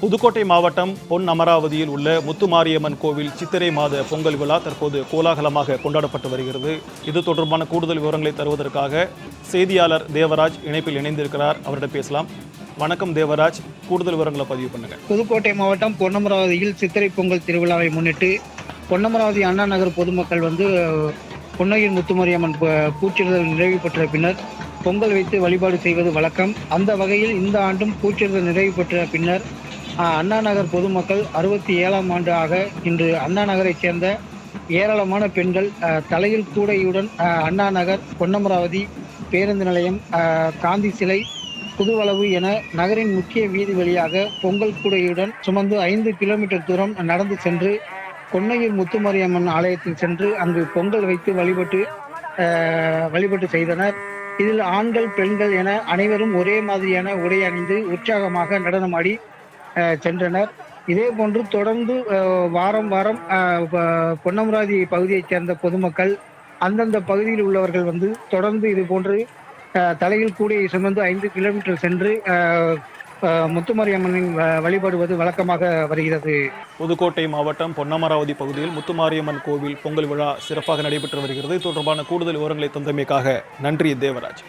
புதுக்கோட்டை மாவட்டம் பொன் அமராவதியில் உள்ள முத்துமாரியம்மன் கோவில் சித்திரை மாத பொங்கல் விழா தற்போது கோலாகலமாக கொண்டாடப்பட்டு வருகிறது. இது தொடர்பான கூடுதல் விவரங்களை தருவதற்காக செய்தியாளர் தேவராஜ் இணைப்பில் இணைந்திருக்கிறார். அவரிடம் பேசலாம். வணக்கம் தேவராஜ். கூடுதல் விவரங்களை பதிவு பண்ணுங்க. புதுக்கோட்டை மாவட்டம் பொன்னமராவதியில் சித்திரை பொங்கல் திருவிழாவை முன்னிட்டு பொன்னமராவதி அண்ணா நகர் பொதுமக்கள் வந்து பொன்னையின் முத்துமாரியம்மன் ப- பூச்சிடுதல் நிறைவு பெற்ற பின்னர் பொங்கல் வைத்து வழிபாடு செய்வது வழக்கம். அந்த வகையில் இந்த ஆண்டும் பூச்சிடுதல் நிறைவு பெற்ற பின்னர் அண்ணா நகர் பொதுமக்கள் அறுபத்தி ஏழாம் ஆண்டு ஆக இன்று அண்ணா நகரைச் சேர்ந்த ஏராளமான பெண்கள் தலையில் கூடையுடன் அண்ணா நகர் பொன்னமராவதி பேருந்து நிலையம் காந்தி சிலை புதுவளவு என நகரின் முக்கிய வீதி வழியாக பொங்கல் கூடையுடன் சுமந்து ஐந்து கிலோமீட்டர் தூரம் நடந்து சென்று கொன்னையூர் முத்துமாரியம்மன் ஆலயத்தில் சென்று அங்கு பொங்கல் வைத்து வழிபட்டு வழிபட்டு செய்தனர். இதில் ஆண்கள் பெண்கள் என அனைவரும் ஒரே மாதிரியான உடை அணிந்து உற்சாகமாக நடனமாடி சென்றனர். இதே போன்று தொடர்ந்து வாரம் வாரம் பொன்னமராதி பகுதியைச் சேர்ந்த பொதுமக்கள் அந்தந்த பகுதியில் உள்ளவர்கள் வந்து தொடர்ந்து இது போன்று தலையில் கூடையை சுமந்து ஐந்து கிலோமீட்டர் சென்று முத்துமாரியம்மனின் வ- வழிபடுவது வழக்கமாக வருகிறது. புதுக்கோட்டை மாவட்டம் பொன்னமராவதி பகுதியில் முத்துமாரியம்மன் கோவில் பொங்கல் விழா சிறப்பாக நடைபெற்று வருகிறது. இது தொடர்பான கூடுதல் விவரங்களை தந்தமைக்காக நன்றி தேவராஜ்.